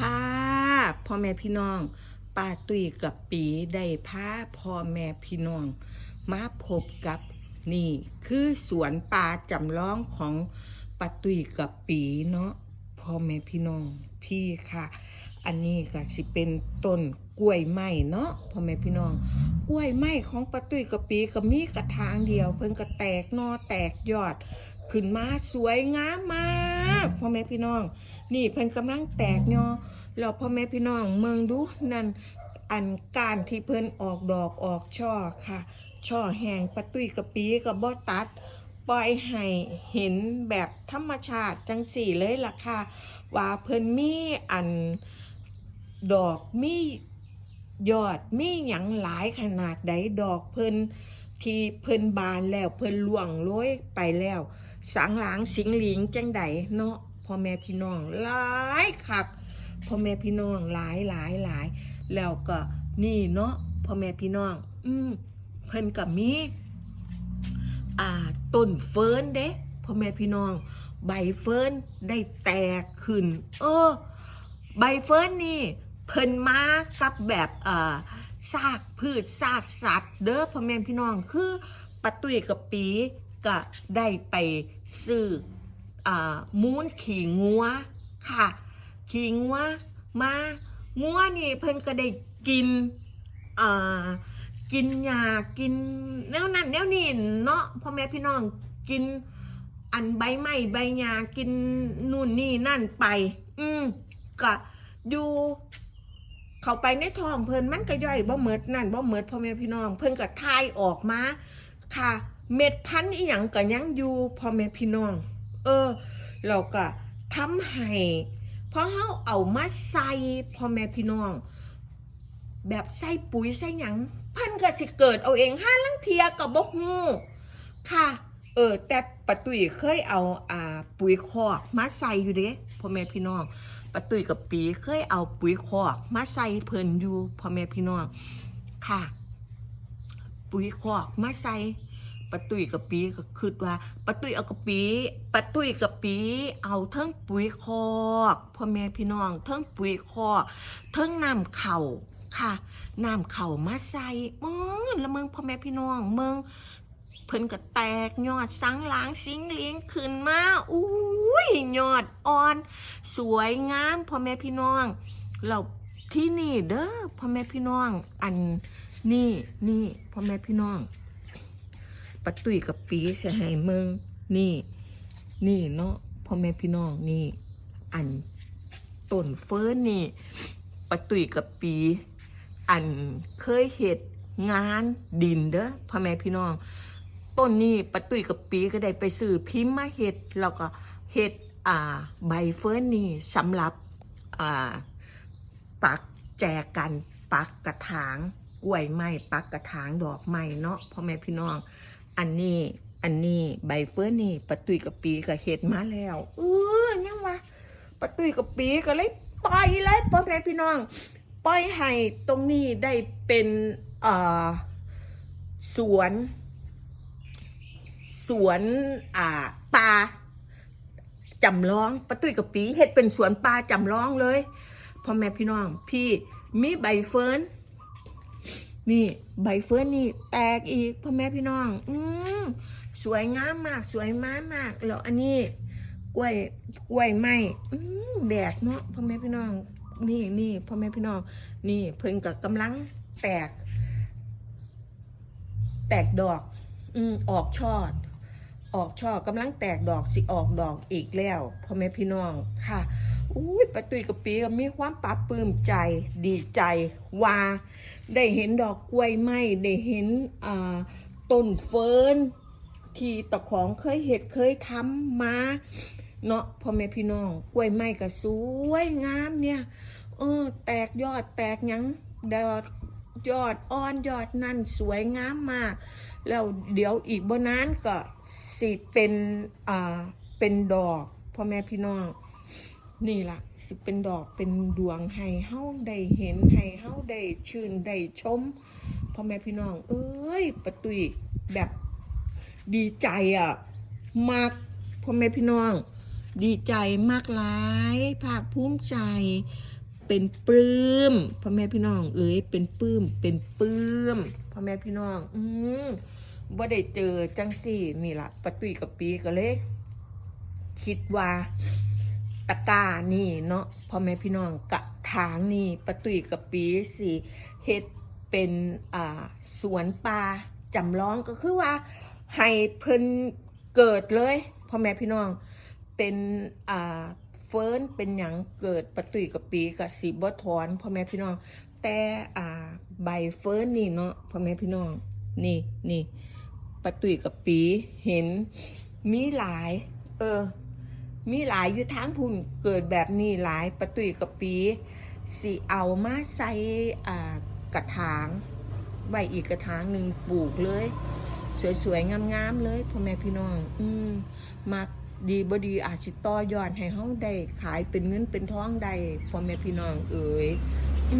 ค่ะพ่อแม่พี่น้องป้าตุยกับปีได้พาพ่อแม่พี่น้อง มาพบกับนี่คือสวนป่าจำลองของป้าตุยกับปีเนาะพ่อแม่พี่น้องพี่ค่ะ อันนี้ก็สิเป็นต้นกล้วยไม้เนาะพ่อแม่พี่น้อง กล้วยไม้ของป้าตุ้ยกับปีก็มีกระถางเดียว เพิ่นก็แตกนอแตกยอด ขึ้นมาสวยงามมากพ่อแม่พี่น้อง นี่เพิ่นกำลังแตกยอแล้วพ่อแม่พี่น้องเมืองดูนั่นอันการที่เพิ่นออกดอกออกช่อค่ะ ช่อแห้งปะตุ้ยกะปีกับบ่ตัดปล่อยให้เห็นแบบธรรมชาติจังสี่เลยล่ะค่ะ ว่าเพิ่นมีอัน ดอกมียอดมีหยังหลายขนาดใดดอกเพิ่นที่เพิ่นบานแล้วเพิ่นล่วงโรยไปแล้ว สังหลางสิงหลิงจังใดเนาะพ่อแม่พี่น้องหลายคักพ่อแม่พี่น้องหลายหลายหลายแล้วก็นี่เนาะพ่อแม่พี่น้อง อืมเพิ่นก็มีอ่าต้นเฟิร์นเด้พ่อแม่พี่น้อง ใบเฟิร์นได้แตกขึ้น เออ ใบเฟิร์นนี่ เพิ่นมากับแบบเอ่อซากพืชซากสัตว์ เด้อพ่อแม่พี่น้องคือปะตุยกับปีก็ได้ไปซื้ออ่ามูนขี่งัวค่ะ ขี่งัวมางัวนี่เพิ่นก็ได้กินอ่ากินหญ้ากินแนวนั้นแนวนี้เนาะพ่อแม่พี่น้องกินอันใบไม้ใบหญ้ากินนู่นนี่นั่นไป อืมก็อยู่ เข้าไปในท้องเพิ่นมันก็ย่อยบ่เหมิดนั่นบ่เหมิดพ่อแม่พี่น้อง เพิ่นก็ทายออกมาค่ะ เม็ดพันธุ์อีหยังก็ยังอยู่พ่อแม่พี่น้อง เออเราก็ทำให้พอเฮาเอามาใส่พ่อแม่พี่น้อง แบบใส่ปุ๋ยใส่หยังพันก็สิเกิดเอาเองห้าลังเทียก็บ่ฮู้ค่ะ เออ แต่ปะตุยเคยเอาอ่าปุ๋ยคอกมาใส่อยู่เด้พ่อแม่พี่น้อง ปะตุยกับปีเคยเอาปุ๋ยคอกมาใส่เพิ่นอยู่พ่อแม่พี่น้องค่ะ ปุ๋ยคอกมาใส่ปะตุยกับปีก็คิดว่าปะตุยเอากับปีปะตุยกับปี เอาเทั้งปุ๋ยคอกพ่อแม่พี่น้องเทั้งปุ๋ยคอกเทั้งน้ำเข่าค่ะน้ำเข่ามาใส่มองล้วเมืองพ่อแม่พี่น้องเมือง เพิ่นก็แตกยอดสังหลางสิงเลี้ยงขึ้นมาอุ้ยยอดอ่อน สวยงามพ่อแม่พี่น้องเราที่นี่เด้อพ่อแม่พี่น้อง อันนี่นี่พ่อแม่พี่น้องปะตุยกับปีเสียหายเมืองนี่ นี่เนาะพ่อแม่พี่น้องนี่ อันต้นเฟิร์นนี่ปะตุยกับปี อันเคยเห็ดงานดินเด้อพ่อแม่พี่น้อง ต้นนี้ปะตุยกับปีก็ได้ไปซื้อพิมพ์มาเห็ดแล้วก็เห็ดอ่าใบเฟิร์นนี่สำหรับอ่าปักแจกันปักกระถางกล้วยไม้ปักกระถางดอกไม้เนาะพ่อแม่พี่น้อง อันนี้อันนี้ใบเฟิร์นนี่ปะตุยกับปีก็เห็ดมาแล้วเออยังวะปะตุยกับปีก็เลยปล่อยเลยพ่อแม่พี่น้อง ปล่อยให้ตรงนี้ได้เป็นอ่อสวน สวนอ่าป่าจำลองปะตุ้ยกับปีเฮ็ดเป็นสวนป่าจำลองเลยพ่อแม่พี่น้อง พี่มีใบเฟิร์นนี่ใบเฟิร์นนี่แตกอีกพ่อแม่พี่น้อง อืมสวยงามมาก สวยมากมากแล้วอันนี้กล้วยกล้วยไม้อืมแดดเนาะพ่อแม่พี่น้อง นี่นี่พ่อแม่พี่น้อง นี่เพิ่นกับกำลังแตก แตกดอก อืมออกช่อ ออกช่อกำลังแตกดอกสิออกดอกอีกแล้วพ่อแม่พี่น้องค่ะอุ้ยปะตุยกับปีกมีความปลาบปลื้มใจดีใจว่าได้เห็นดอกกล้วยไม้ได้เห็นอ่าต้นเฟิร์นที่ตะของเคยเห็ดเคยทำมาเนาะพ่อแม่พี่น้องกล้วยไม้ก็สวยงามเนี่ยเออแตกยอดแตกยังดอกยอดอ่อนยอดนั่นสวยงามมาก แล้วเดี๋ยวอีกบนนั้นก็สิเป็นอ่าเป็นดอกพ่อแม่พี่น้อง นี่ล่ะ สิเป็นดอกเป็นดวงให้เฮาได้เห็นให้เฮาได้ชื่นได้ชมพ่อแม่พี่น้อง เอ้ยประตุยแบบดีใจอะมากพ่อแม่พี่น้อง ดีใจมากหลายภาคภูมิใจ เป็นปลื้มพ่อแม่พี่น้อง เอ้ยเป็นปลื้มเป็นปลื้มพ่อแม่พี่น้อง อืมบ่ได้เจอจังสี่นี่ละปะตุยกับปีก็เลย คิดว่าตะกานี่เนาะพ่อแม่พี่น้องกะถางนี่ปะตุยกับปีสิเฮ็ดเป็นอ่าสวนปลาจำลองก็คือว่า ให้เพิ่นเกิดเลยพ่อแม่พี่น้องเป็นอ่า เฟิร์นเป็นหยังเกิดปะตุยกับปีกับสีบ่ถอนพ่อแม่พี่น้อง แต่อ่าใบเฟิร์นนี่เนาะพ่อแม่พี่น้อง นี่นี่ปะตุยกับปีเห็นมีหลาย เออ มีหลายอยู่ทางพุ่นเกิดแบบนี้หลายปะตุยกับปีสิเอามาใส่อ่ากระถางไว้อีกกระถางหนึ่งปลูกเลย สวยๆงามๆเลยพ่อแม่พี่น้อง อืมมัก ดีบ่ดีอาจสิต่อยอดให้เฮาได้ขายเป็นเงินเป็นทองได้พ่อแม่พี่น้องเอ๋ยอื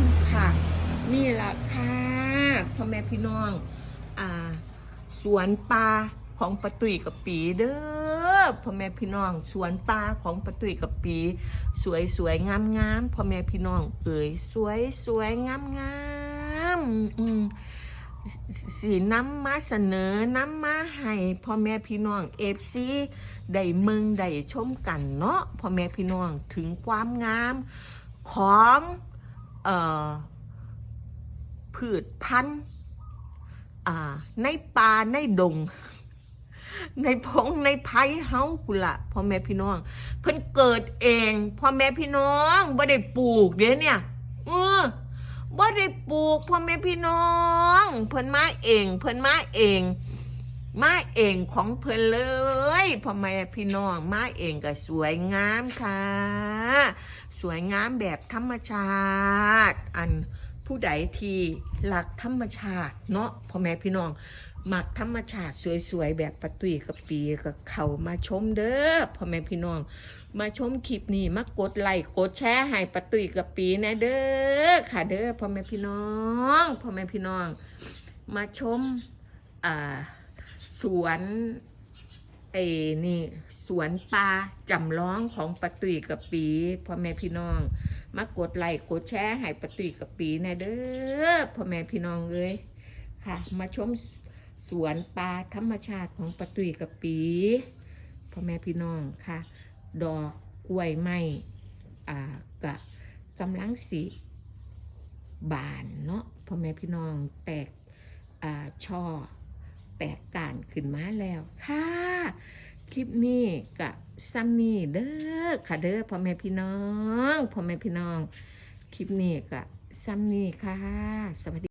มค่ะ นี่ล่ะค่ะพ่อแม่พี่น้อง อ่า สวนปลาของปะตุยกับปีเด้อพ่อแม่พี่น้อง สวนปลาของปะตุยกับปี สวยสวยงามงามๆพ่อแม่พี่น้อง เอ๋ยสวยสวยงามงามๆอืม สีน้ำมาเสนอน้ำมาให้พ่อแม่พี่น้องเอฟซีได้เมืองได้ชมกันเนาะพ่อแม่พี่น้องถึงความงามของออพืชพันธุ์ในป่าในดง ในพงในไผ่เฮากุละพ่อแม่พี่น้อง เพิ่นเกิดเองพ่อแม่พี่น้องบ่ได้ปลูกเด้เนี่ยเออ บ่ได้ปลูกพ่อแม่พี่น้อง เพิ่นมาเอง เพิ่นมาเอง มาเองของเพิ่นเลยพ่อแม่พี่น้องมาเองก็สวยงามค่ะ สวยงามแบบธรรมชาติ อัน ผู้ใดที่รักธรรมชาติเนาะพ่อแม่พี่น้องมักธรรมชาติสวยๆ แบบปะตุยกับปีก็เขามาชมเด้อพ่อแม่พี่น้อง มาชมคลิปนี้มากดไลค์กดแชร์ให้ปะตุยกับปีนะเด้อค่ะเด้อพ่อแม่พี่น้องพ่อแม่พี่น้อง มาชมอ่าสวนเอนี่สวนปลาจำลองของปะตุยกับปีพ่อแม่พี่น้อง มากดไลค์กดแชร์ให้ปะตุยกับปีนะเด้อพ่อแม่พี่น้องเอ้ยค่ะ มาชมสวนปลาธรรมชาติของปะตุยกับปีพ่อแม่พี่น้องค่ะ ดอกกล้วยไม้อ่ากะกำลังสีบานเนาะพ่อแม่พี่น้องแตกอ่าช่อแตกการขึ้นมาแล้วค่ะ คลิปนี้กะซัมนี่เด้อค่ะเด้อพ่อแม่พี่น้องพ่อแม่พี่น้อง คลิปนี้กะซัมนี่ค่ะ สวัสดี